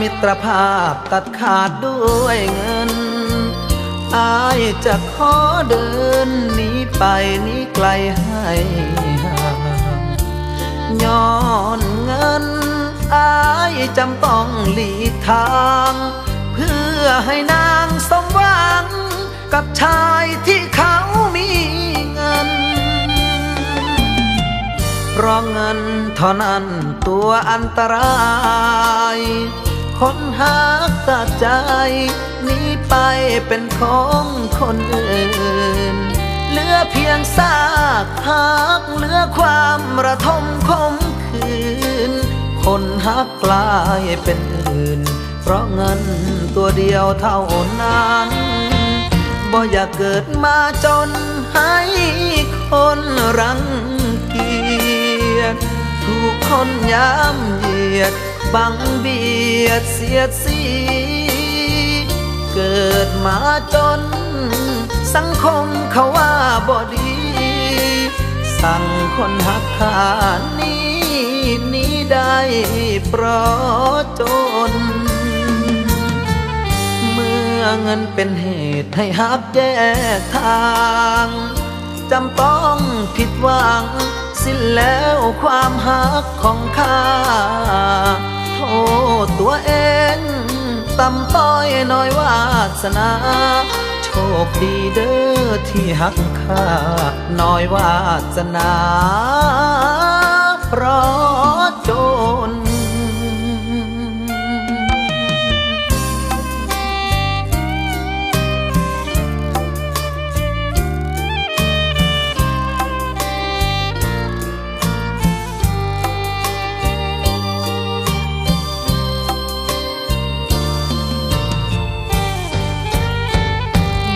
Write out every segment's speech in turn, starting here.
มิตรภาพตัดขาดด้วยเงิน อายจะขอเดินหนีไปหนีไกลให้ห่างย้อนเงิน อายจำต้องหลีกทาง เพื่อให้นางสมหวัง กับชายที่เขามีเงิน เพราะเงินเท่านั้นตัวอันตราย คนหากตัดใจหนีไปเป็นของคนอื่น เหลือเพียงซากหักเหลือความระทมคมคืน คนหักกลายเป็นอื่น เพราะเงินตัวเดียวเท่านั้นบ่อยากเกิดมาจนให้คนรังเกียจถูกคนย้ำเหยียด บังเบียดเสียดสีเกิดมาจน สังคมเขาว่าบ่ดี สั่งคนหักขานี้นี้ได้เพราะจน เมื่อเงินเป็นเหตุให้หักแยกทางจำต้องผิดหวัง สิ้นแล้วความหักของข้า โทษตัวเองต่ำต้อยน้อยวาสนา โชคดีเด้อที่หักข้าน้อยวาสนา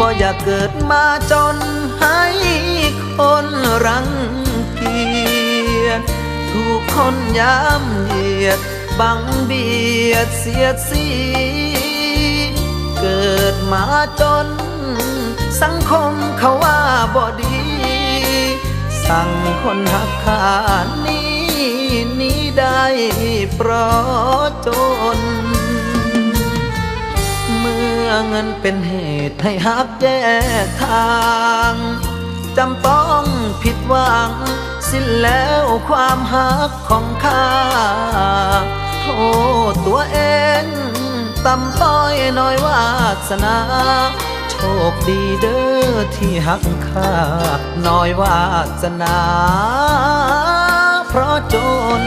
บ่อยากเกิดมาจนให้คนรังเกียจถูกคนย้ำเหยียด บังเบียดเสียดสีเกิดมาจน สังคมเขาว่าบ่ดี สั่งคนหักขานี้นี้ได้เพราะจน เงินเป็นเหตุให้หักแยกทางจำต้องผิดหวัง สิ้นแล้วความหักของข้าโทษตัวเองต่ำต้อยน้อยวาสนา โชคดีเด้อที่หักข้าน้อยวาสนา เพราะจน